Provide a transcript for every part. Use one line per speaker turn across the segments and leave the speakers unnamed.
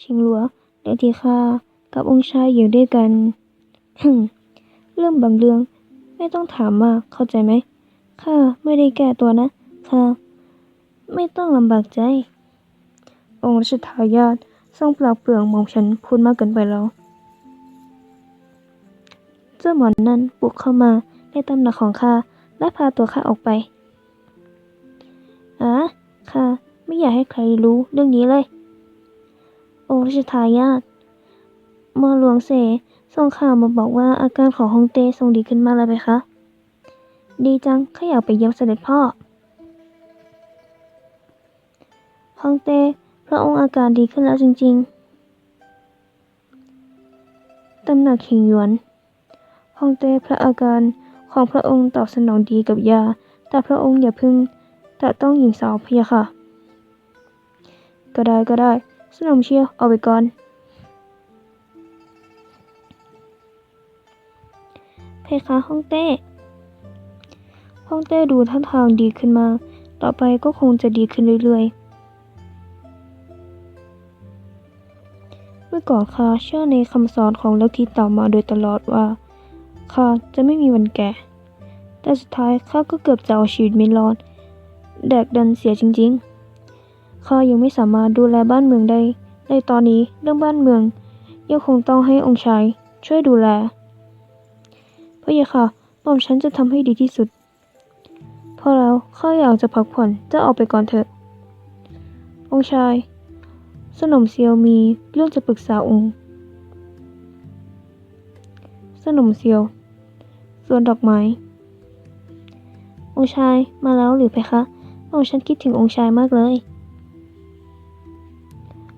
ชิงหลัวเรื่องที่ข้ากับองค์ชายอยู่ด้วยกันฮึเรื่องบางเรื่องไม่ต้องถามมากเข้าใจไหมข้าไม่ได้แก้ตัวนะข้าไม่ต้องลำบากใจ องค์รัชทายาททรงปราบเปลืองมอมฉันพูดมากเกินไปแล้ว เจ้าหมอนนั้นบุกเข้ามาในตำหนักของข้าและพาตัวข้าออกไปอะข้าไม่อยากให้ใครรู้เรื่องนี้เลย องค์รัชทายาทหมอหลวงเสส่งข่าวมาบอกว่าอาการของฮองเต้ทรงดีขึ้นมากแล้วไหมคะ ดีจังข้าอยากไปเยี่ยมเสด็จพ่อฮองเต้พระองค์อาการดีขึ้นแล้วจริง ๆ ตำหนักหิงหยวนฮองเต้พระอาการของพระองค์ตอบสนองดีกับยา แต่พระองค์อย่าเพึ่งแตะต้องหญิงสาวเพะยะค่ะ ก็ได้ก็ได้ สนมเชียวเอาไปก่อน เพคะฮ่องเต้ฮ่องเต้ดูท่าทางดีขึ้นมา ต่อไปก็คงจะดีขึ้นเรื่อยๆ เมื่อก่อนข้าเชื่อในคำสอนของลัทธิเต่ามาโดยตลอดว่าข้าจะไม่มีวันแก่ แต่สุดท้ายข้าก็เกือบจะเอาชีวิตไม่รอดแดกดันเสียจริง ๆ ข้ายังไม่สามารถดูแลบ้านเมืองได้ ในตอนนี้เรื่องบ้านเมือง ยังคงต้องให้องค์ชายช่วยดูแลพระเยาค่ะหม่อมฉันจะทำให้ดีที่สุด พอแล้วข้าอยากจะพักผ่อนจะออกไปก่อนเถอะ องค์ชาย สนมเซียวมีเรื่องจะปรึกษาองค์ สนมเซียวสวนดอกไม้ องค์ชายมาแล้วหรือเพคะ องค์ฉันคิดถึงองค์ชายมากเลย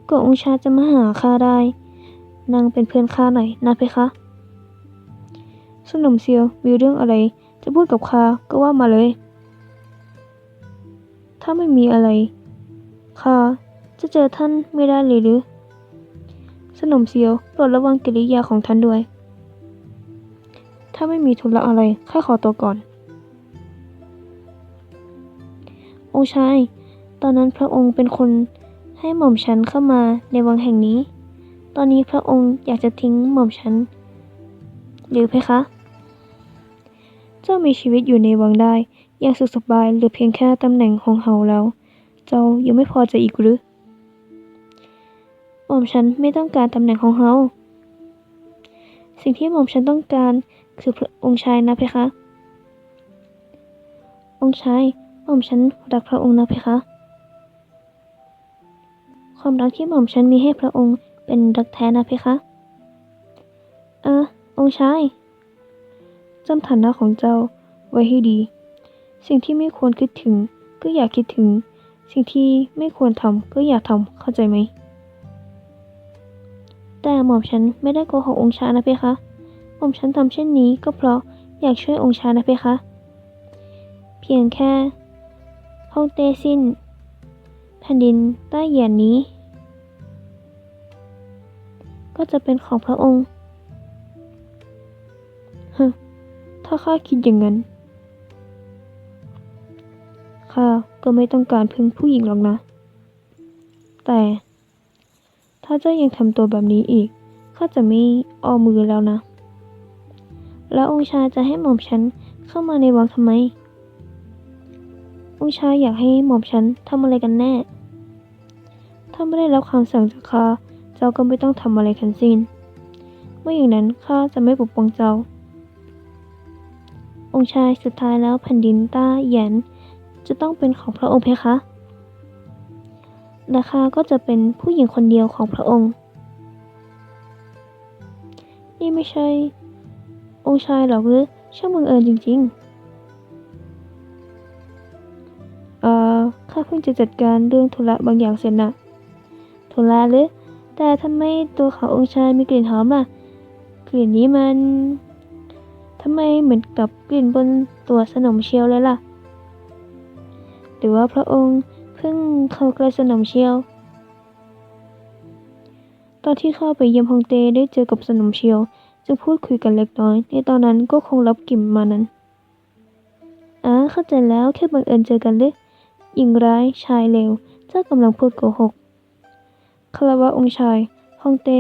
กว่าองค์ชาจะมาหาข้าได้ นางเป็นเพื่อนข้าหน่อยนะเพคะสนมเซียวมีเรื่องอะไร จะพูดกับข้าก็ว่ามาเลย ถ้าไม่มีอะไรข้าจะเจอท่านไม่ได้เลยหรือสนมเซียวโปรดระวังกิริยาของท่านด้วย ถ้าไม่มีธุระอะไรข้าขอตัวก่อน องค์ชาย ตอนนั้นพระองค์เป็นคน ให้หม่อมฉันเข้ามาในวังแห่งนี้ ตอนนี้พระองค์อยากจะทิ้งหม่อมฉัน หรือเพคะ เจ้ามีชีวิตอยู่ในวังได้อย่างสุขสบายหรือเพียงแค่ตำแหน่งของเฮาแล้ว เจ้ายังไม่พอใจอีกหรือหม่อมฉันไม่ต้องการตำแหน่งของเฮาสิ่งที่หม่อมฉันต้องการคือพระองค์ชายนะเพคะ องค์ชายหม่อมฉันรักพระองค์นะเพคะ ความรักที่หม่อมฉันมีให้พระองค์เป็นรักแท้นะเพคะ เออ องค์ชายจำฐานะของเจ้าไว้ให้ดี สิ่งที่ไม่ควรคิดถึง ก็อย่าคิดถึง สิ่งที่ไม่ควรทำก็อย่าทำเข้าใจไหม แต่หม่อมฉันไม่ได้โกหกองค์ชายนะเพคะ หม่อมฉันทำเช่นนี้ก็เพราะอยากช่วยองค์ชายนะเพคะ เพียงแค่ห้องเต้สิ้นแผ่นดินใต้เหยียนนี้ ก็จะเป็นของพระองค์ฮถ้าข้าคิดอย่างนั้นข้าก็ไม่ต้องการพึ่งผู้หญิงหรอกนะ แต่ ถ้าเจ้ายังทำตัวแบบนี้อีกข้าจะไม่ออมือแล้วนะ แล้วองค์ชายจะให้หม่อมฉันเข้ามาในวังทำไม องค์ชายอยากให้หม่อมฉันทำอะไรกันแน่ ถ้าไม่ได้รับคำสั่งจากข้า จ้าก็ไม่ต้องทำอะไรทั้งสิ้น เมื่ออย่างนั้นข้าจะไม่ปกป้องเจ้า องค์ชายสุดท้ายแล้วแผ่นดินต้าหยียนจะต้องเป็นของพระองค์เพคะ และข้าก็จะเป็นผู้หญิงคนเดียวของพระองค์ นี่ไม่ใช่ องค์ชายหรอกหรือช่างบังเอิญจริง ๆ เอ่อข้าเพิ่งจะจัดการเรื่องธุระบางอย่างเสร็จนะธุระหรือ แต่ทำไมตัวขององค์ชายมีกลิ่นหอมล่ะ กลิ่นนี้มันทำไมเหมือนกับกลิ่นบนตัวสนมเชียวเลยล่ะ หรือว่าพระองค์เพิ่งเข้าใกล้สนมเชียว ตอนที่เข้าไปเยี่ยมฮงเต้ได้เจอกับสนมเชียวจึงพูดคุยกันเล็กน้อย ในตอนนั้นก็คงรับกลิ่นมานั้นอ่าเข้าใจแล้วแค่บังเอิญเจอกันหรือหญิงร้ายชายเลวเจ้ากำลังพูดโกหก คารวะองค์ชาย ฮองเต้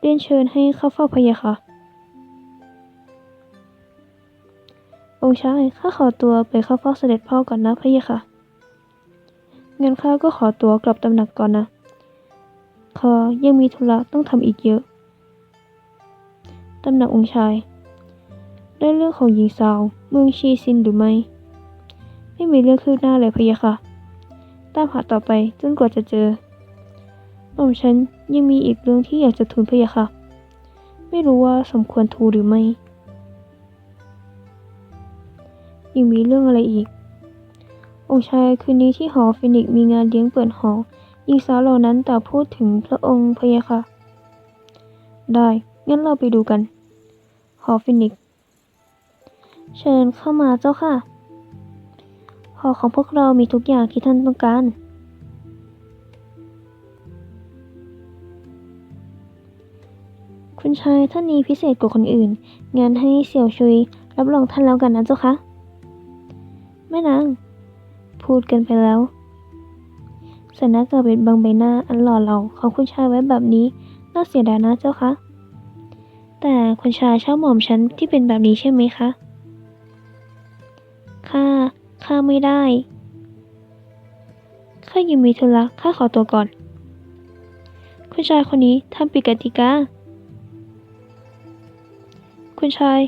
เรียนเชิญให้เข้าเฝ้าพะยะค่ะ องค์ชาย ข้าขอตัวไปเข้าเฝ้าเสด็จพ่อก่อนนะพะยะค่ะ งั้นข้าก็ขอตัวกลับตำหนักก่อนนะข้ายังมีธุระต้องทำอีกเยอะ ตำหนักองค์ชาย ได้เรื่องของหญิงสาว เมืองชีซินหรือไม่ ไม่มีเรื่องคืบหน้าเลยพะยะค่ะ ตามหาต่อไปจนกว่าจะเจอ อมฉันยังมีอีกเรื่องที่อยากจะทูลพระยะค่ะ ไม่รู้ว่าสมควรทูลหรือไม่ยังมีเรื่องอะไรอีก องค์ชายคืนนี้ที่หอฟินิกมีงานเลี้ยงเปิดหอหญิงสาวเหล่านั้นต่างพูดถึงพระองค์พระยะค่ะ ได้ งั้นเราไปดูกัน หอฟินิก เชิญเข้ามาเจ้าค่ะ หอของพวกเรามีทุกอย่างที่ท่านต้องการ คุณชายท่านนี้พิเศษกว่าคนอื่น งานให้เสี่ยวชุย รับรองท่านแล้วกันนะเจ้าคะแม่นาง พูดกันไปแล้วใส่หน้ากากปิดบังใบหน้าอันหล่อเหลาของคุณชายไว้แบบนี้น่าเสียดายนะเจ้าคะแต่คุณชายชอบหม่อมฉันที่เป็นแบบนี้ใช่ไหมคะข้าข้าไม่ได้ข้ายังมีธุระข้าขอตัวก่อน คุณชายคนนี้ทำผิดกติกา คุณชาย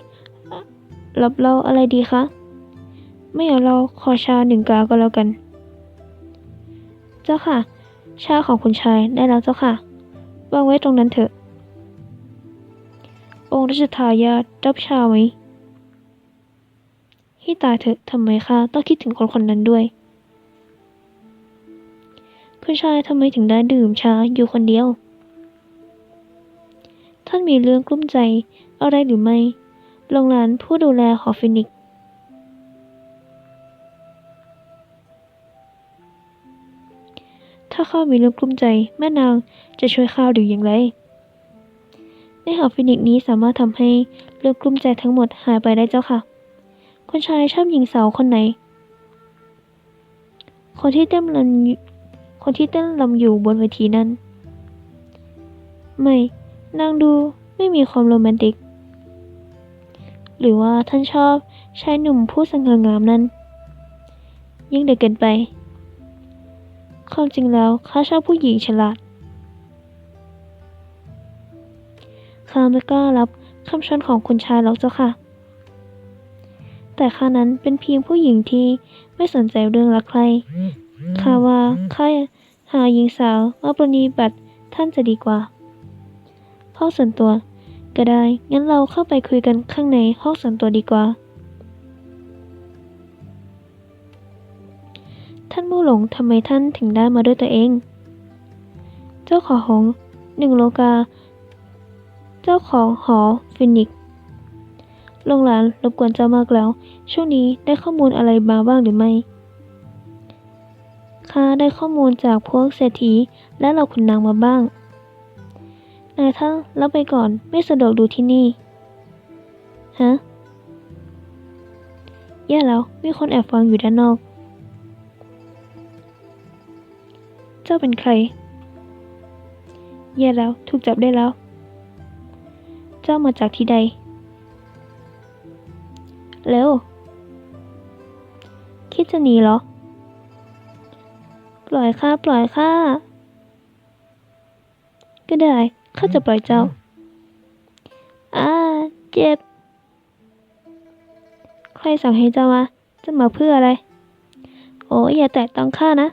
รับเราอะไรดีคะ ไม่เอาเราขอชาหนึ่งกาก็แล้วกัน เจ้าค่ะ ชาของคุณชายได้แล้วเจ้าค่ะ วางไว้ตรงนั้นเถอะ องค์รัชทายาทรับชาไหมให้ตายเถอะทำไมคะต้องคิดถึงคนคนนั้นด้วย คุณชายทำไมถึงได้ดื่มชาอยู่คนเดียว ท่านมีเรื่องกลุ้มใจ อะไรหรือไม่ โรงหลานผู้ดูแลหอฟินิกถ้าข้ามีเรื่องกลุ้มใจ แม่นางจะช่วยข้าหรืออย่างไร ในหอฟินิกนี้สามารถทำให้เรื่องกลุ้มใจทั้งหมดหายไปได้เจ้าค่ะคุณชายชอบหญิงสาวคนไหน คนที่เต้นรำคนที่เต้นรำอยู่บนเวทีนั้น ไม่ นางดูไม่มีความโรแมนติก หรือว่าท่านชอบชายหนุ่มผู้สง่างามนั้น ยิ่งเด็กเกินไป ความจริงแล้วข้าชอบผู้หญิงฉลาดข้าไม่กล้ารับคำชวนของคุณชายหรอกเจ้าค่ะ แต่ข้านั้นเป็นเพียงผู้หญิงที่ไม่สนใจเรื่องรักใคร ข้าว่าข้าหาหญิงสาวมาปรนนิบัติท่านจะดีกว่าห้อส่วนตัว ก็ได้ งั้นเราเข้าไปคุยกันข้างในห้องส่วนตัวดีกว่า ท่านมู่หลงทำไมท่านถึงได้มาด้วยตัวเอง เจ้าของหอหนึ่งโลกา เจ้าของหอฟินิกซ์โรงหลานรบกวนเจ้ามากแล้ว ช่วงนี้ได้ข้อมูลอะไรมาบ้างหรือไม่ข้าได้ข้อมูลจากพวกเศรษฐีและเหล่าขุนนางมาบ้าง นายท่านรับไปก่อนไม่สะดวกดูที่นี่ ฮะ แย่แล้ว มีคนแอบฟังอยู่ด้านนอก เจ้าเป็นใคร แย่แล้ว ถูกจับได้แล้ว เจ้ามาจากที่ใด เร็ว คิดจะหนีเหรอ ปล่อยข้า ปล่อยข้าก็ได้ ข้าจะปล่อยเจ้าอ่าเจ็บ ใครสั่งให้เจ้ามาจะมาเพื่ออะไร โอ้ยอย่าแตะต้องข้านะ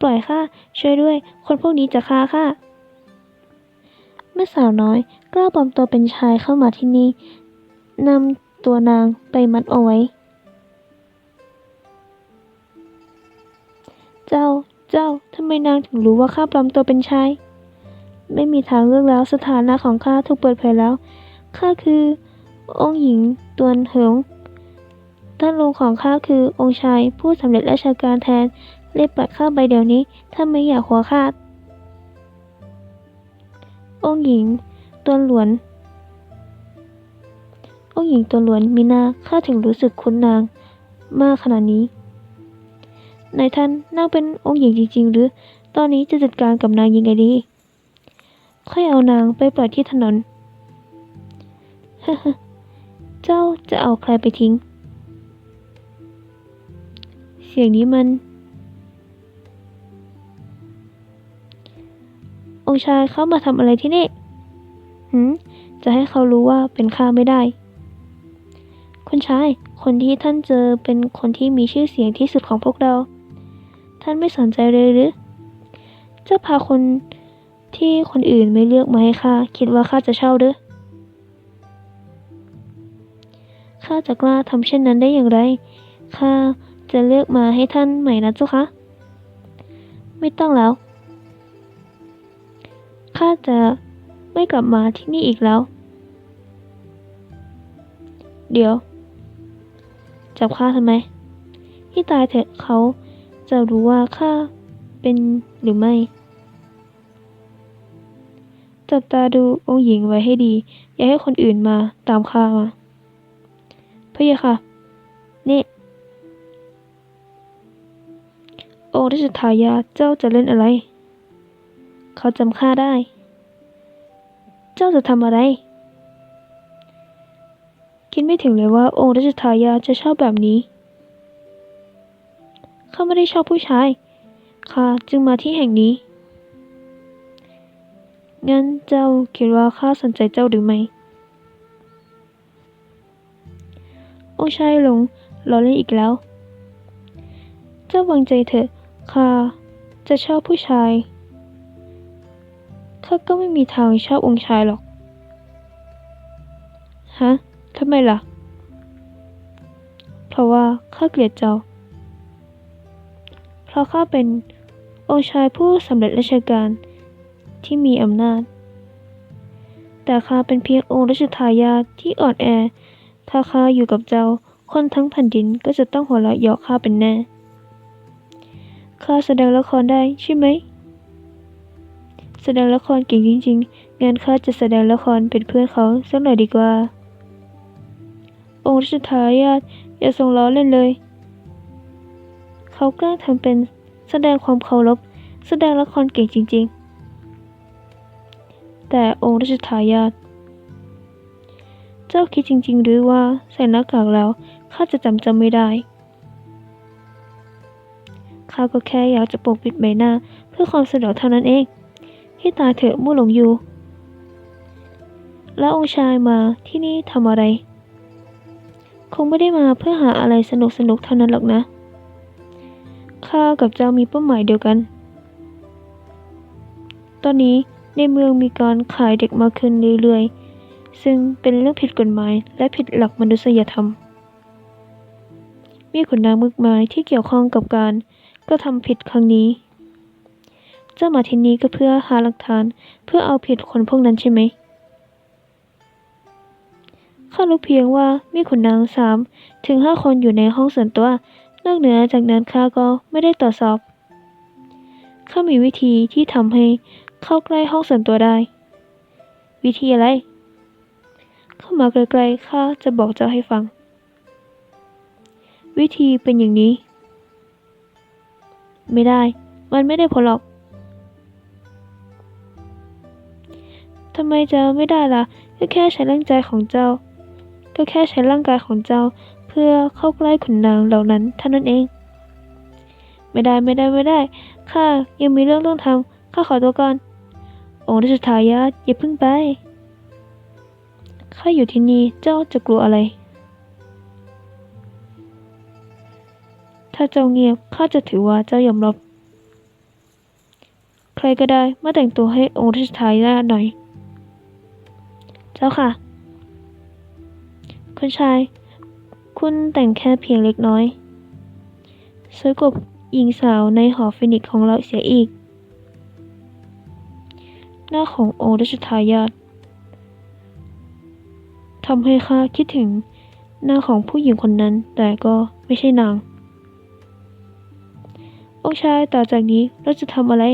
ปล่อยข้าช่วยด้วย คนพวกนี้จะฆ่าข้าเมื่อสาวน้อยกล้าปลอมตัวเป็นชายเข้ามาที่นี่นำตัวนางไปมัดเอาไว้ จ้าเจ้า ทำไมนางถึงรู้ว่าข้าปลอมตัวเป็นชาย ไม่มีทางเลือกแล้วสถานะของข้าถูกเปิดเผยแล้ว ข้าคือ องค์หญิงตวนเหิงท่านลุงของข้าคือองค์ชายผู้สำเร็จราชการแทนเรีบปัดข้าไปเดี๋ยวนี้ ถ้าไม่อยากหัวขาด องค์หญิงตวนหลวน องค์หญิงตวนหลวนมีนาข้าถึงรู้สึกคุ้นนาง มากขนาดนี้ นายท่านนางเป็นองค์หญิงจริง ๆ หรือ ตอนนี้จะจัดการกับนางยังไงดี ค่อยเอานางไปปล่อยที่ถนน เจ้าจะเอาใครไปทิ้ง เสียงนี้มัน องค์ชายเข้ามาทำอะไรที่นี่หืมจะให้เขารู้ว่าเป็นข้าไม่ได้คุณชาย คนที่ท่านเจอเป็นคนที่มีชื่อเสียงที่สุดของพวกเรา ท่านไม่สนใจเลยหรือเจ้าพาคนที่คนอื่นไม่เลือกมาให้ข้าคิดว่าข้าจะเช่าหรือข้าจะกล้าทำเช่นนั้นได้อย่างไร ข้าจะเลือกมาให้ท่านใหม่นะเจ้าคะ ไม่ต้องแล้ว ข้าจะไม่กลับมาที่นี่อีกแล้ว เดี๋ยว จับข้าทำไม ที่ตายเถอะเขา จะรู้ว่าข้าเป็นหรือไม่ จับตาดูองค์หญิงไว้ให้ดี อย่าให้คนอื่นมาตามข้ามาพะยะค่ะ นี่ โอ้ราชทายาเจ้าจะเล่นอะไร เขาจำข้าได้ เจ้าจะทำอะไร คิดไม่ถึงเลยว่าองค์รัชทายาจะชอบแบบนี้ ข้าไม่ได้ชอบผู้ชายข้าจึงมาที่แห่งนี้ งั้นเจ้าคิดว่าข้าสนใจเจ้าหรือไม่องชายหลงล้อเล่นอีกแล้ว เจ้าวางใจเถอะข้าจะชอบผู้ชาย ข้าก็ไม่มีทางชอบองค์ชายหรอก ฮะ ทำไมล่ะ เพราะว่าข้าเกลียดเจ้า ราะข้าเป็นองค์ชายผู้สำเร็จราชการที่มีอำนาจ แต่ข้าเป็นเพียงองค์รัชทายาทที่อ่อนแอ ถ้าข้าอยู่กับเจ้า คนทั้งแผ่นดินก็จะต้องหัวเราะเยาะข้าเป็นแน่ ข้าแสดงละครได้ใช่ไหม แสดงละครเก่งจริง ๆงั้นข้าจะแสดงละครเป็นเพื่อนเขาสักหน่อยดีกว่า องค์รัชทายาทอย่าทรงล้อเล่นเลย เขาแกล้งทำเป็นแสดงความเคารพแสดงละครเก่งจริง ๆ แต่องค์รัชทายาทเจ้าคิดจริง ๆ หรือว่าใส่หน้ากากแล้วข้าจะจำจำไม่ได้ข้าก็แค่อยากจะปกปิดใบหน้าเพื่อความสะดวกเท่านั้นเองให้ตาเถอะมู่หลงอยู่ แล้วองค์ชายมาที่นี่ทำอะไร คงไม่ได้มาเพื่อหาอะไรสนุกสนุกเท่านั้นหรอกนะ ข้ากับเจ้ามีเป้าหมายเดียวกัน ตอนนี้ในเมืองมีการขายเด็กมาขึ้นเรื่อยๆ ซึ่งเป็นเรื่องผิดกฎหมายและผิดหลักมนุษยธรรม มีขนนางมากไมายที่เกี่ยวข้องกับการกระทำผิดครั้งนี้ เจ้ามาที่นี้ก็เพื่อหาหลักฐานเพื่อเอาผิดคนพวกนั้นใช่ไหมข้ารู้เพียงว่ามีขุนนางสามถึงห้าคนอยู่ในห้องส่วนตัว นอกเหนือจากนั้นข้าก็ไม่ได้ตรวจสอบ ข้ามีวิธีที่ทำให้เข้าใกล้ห้องส่วนตัวได้ วิธีอะไร เข้ามาใกล้ๆข้าจะบอกเจ้าให้ฟัง วิธีเป็นอย่างนี้ ไม่ได้ มันไม่ได้ผลหรอกทำไมจะไม่ได้ล่ะ ก็แค่ใช้ร่างใจของเจ้า ก็แค่ใช้ร่างกายของเจ้า พื่อเข้าใกล้ขุนนางเหล่านั้นเท่านั้นเอง ไม่ได้ไม่ได้ไม่ได้ข้ายังมีเรื่องต้องทำข้าขอตัวก่อน องค์รัชทายาทอย่าเพิ่งไปข้าอยู่ที่นี่เจ้าจะกลัวอะไร ถ้าเจ้าเงียบข้าจะถือว่าเจ้ายอมรับ ใครก็ได้มาแต่งตัวให้องค์รัชทายาทหน่อย เจ้าค่ะ คุณชาย คุณแต่งแค่เพียงเล็กน้อยสวยกว่าหญิงสาวในหอฟินิกของเราเสียอีก หน้าของโอรัชทายาททำให้ข้าคิดถึงหน้าของผู้หญิงคนนั้น แต่ก็ไม่ใช่นาง องชายต่อจากนี้เราจะทำอะไร